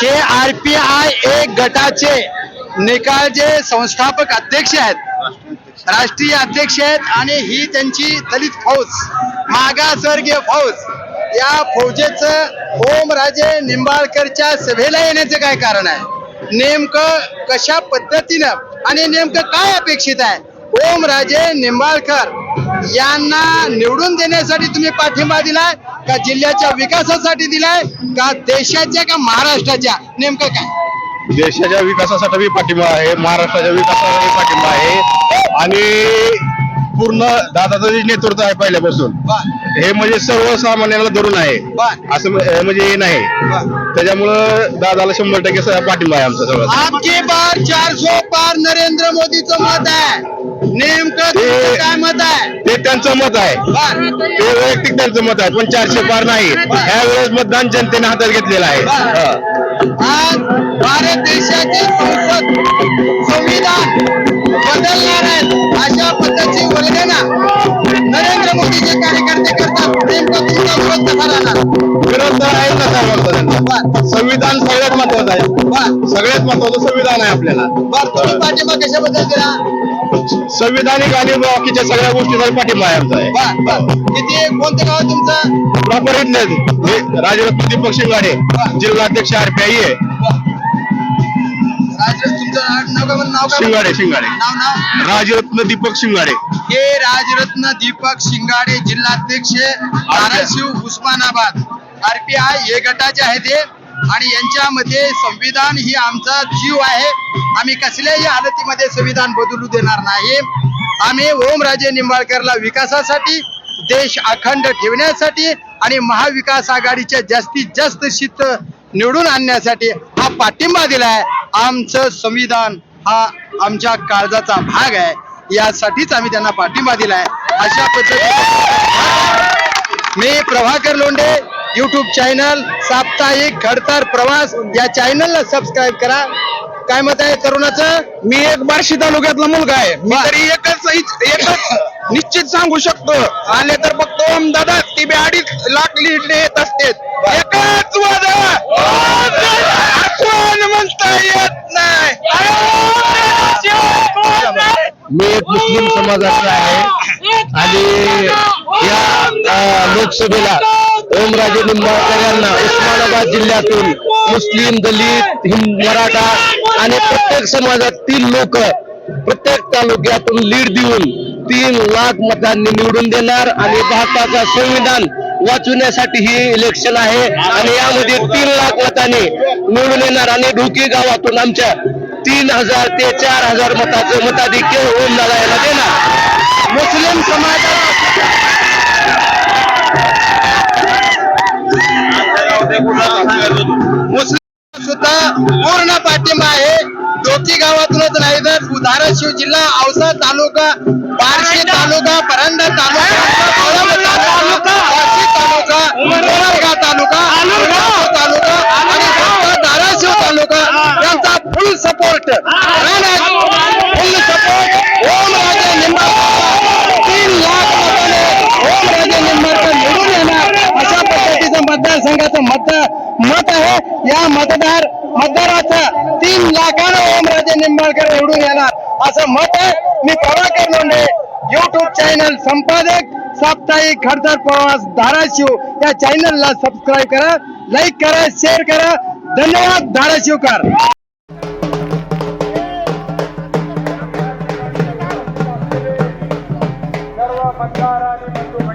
हे R P I एक गटाचे निकाल जे संस्थापक अध्यक्ष आहेत राष्ट्रीय अध्यक्ष आहेत आणि ही त्यांची दलित फौज मागासवर्गीय फौज या फौजेचं ओमराजे निंबाळकरच्या सभेला येण्याचं काय कारण आहे? नेमकं कशा पद्धतीनं आणि नेमकं काय अपेक्षित आहे? ओम राजे निंबाळकर यांना निवडून देण्यासाठी तुम्ही पाठिंबा दिलाय? का जिल्ह्याच्या विकासासाठी दिलाय? का देशाच्या का महाराष्ट्राच्या? नेमकं काय? देशाच्या विकासासाठी पाठिंबा आहे महाराष्ट्राच्या विकासासाठी पाठिंबा आहे. आणि पूर्ण दादाचं नेतृत्व आहे पहिल्यापासून हे म्हणजे सर्वसामान्याला धरून आहे. असं म्ह- म्हणजे हे नाही. त्याच्यामुळं दादाला शंभर टक्के पाठिंबा आहे आमचा सगळं. आपकी बार चारशे पार नरेंद्र मोदीचं मत आहे. नेमकं काय मत आहे? ते त्यांचं मत आहे. ते वैयक्तिक त्यांचं मत आहे पण चारशे पार नाही. ह्या वेळेस मतदान जनतेने हातात घेतलेलं आहे. बर संविधान सगळ्यात महत्वाचं आहे. बर सगळ्यात महत्वाचं संविधान आहे आपल्याला. बर तुम्ही पाठिंबा कशाबद्दल दिला? संविधानिक आणि बाकीच्या सगळ्या गोष्टीचा पाठिंबा आहे आमचा आहे. बर बर किती कोणतं गाव आहे तुमचं? प्रॉपर इथले राजरत्न दीपक शिंगाडे जिल्हाध्यक्ष आरपीआई आहे. राज तुमचं नाव काय म्हणून नाव काय शिंगाडे शिंगाडे. नाव नाव? राजरत्न दीपक शिंगाडे. हे राजरत्न दीपक शिंगाडे जिल्हाध्यक्ष धाराशिव उस्मानाबाद. आरपीआय हे गटाचे आहे ते आणि यांच्यामध्ये संविधान ही आमचा जीव आहे. आम्ही कसल्याही हालतीमध्ये संविधान बदलू देणार नाही. आम्ही ओमराजे निंबाळकरला विकासासाठी देश अखंड ठेवण्यासाठी आणि महाविकास आघाडीच्या जास्तीत जास्त शीत निवडून आणण्यासाठी हा पाठिंबा दिलाय. आमचं संविधान हा आमच्या काळजाचा भाग आहे. यासाठीच आम्ही त्यांना पाठिंबा दिलाय. अशा पद्धतीने मी प्रभाकर लोंढे युट्यूब चॅनल साप्ताहिक खडतर प्रवास या चॅनलला सबस्क्राईब करा. काय मत आहे तरुणाचं? मी एक बार्शी तालुक्यातला मुलगा आहे. मी तरी एकच एकच निश्चित सांगू शकतो. आले तर फक्त ओम दादा ती बी अडीच लाख लीड येत असते. एकच वादा. म्हणता येत नाही. मी एक मुस्लिम समाजाचा आहे. आणि या लोकसभेला ओमराजे निंबाळकर यांना उस्मानाबाद जिल्ह्यातून मुस्लिम दलित हिंद मराठा आणि प्रत्येक समाजातील लोक प्रत्येक तालुक्यातून लीड देऊन तीन लाख मतांनी निवडून देणार आणि भारताचा संविधान वाचवण्यासाठी ही इलेक्शन आहे. आणि यामध्ये तीन लाख मतांनी निवडून येणार आणि ढोकी गावातून आमच्या तीन हजार ते चार हजार मताचं मताधिक्य ओम याला देणार. मुस्लिम समाजाला पूर्ण पाठिंबा आहे. डोकी गावातूनच नाही तर धाराशिव जिल्हा औसा तालुका बार्शी तालुका परांडा तालुका तालुका तालुका तालुका आणि धाराशिव तालुका यांचा फुल सपोर्ट फुल सपोर्ट ओम राजे निंबाळकर. तीन लाख मताने ओम राजे निंबाळकर निवडून येणार. अशा पद्धतीचं मतदारसंघाचं मत मत आहे. या मतदार मतदाराचं तीन लाखानं ओमराजे निंबाळकर निवडून येणार. असं मत आहे. मी प्रभाकर लोंढे युट्यूब चॅनल संपादक साप्ताहिक खडतर प्रवास धाराशिव या चॅनलला सबस्क्राईब करा लाईक करा शेअर करा. धन्यवाद धाराशिवकर. सर्व मतदारांनी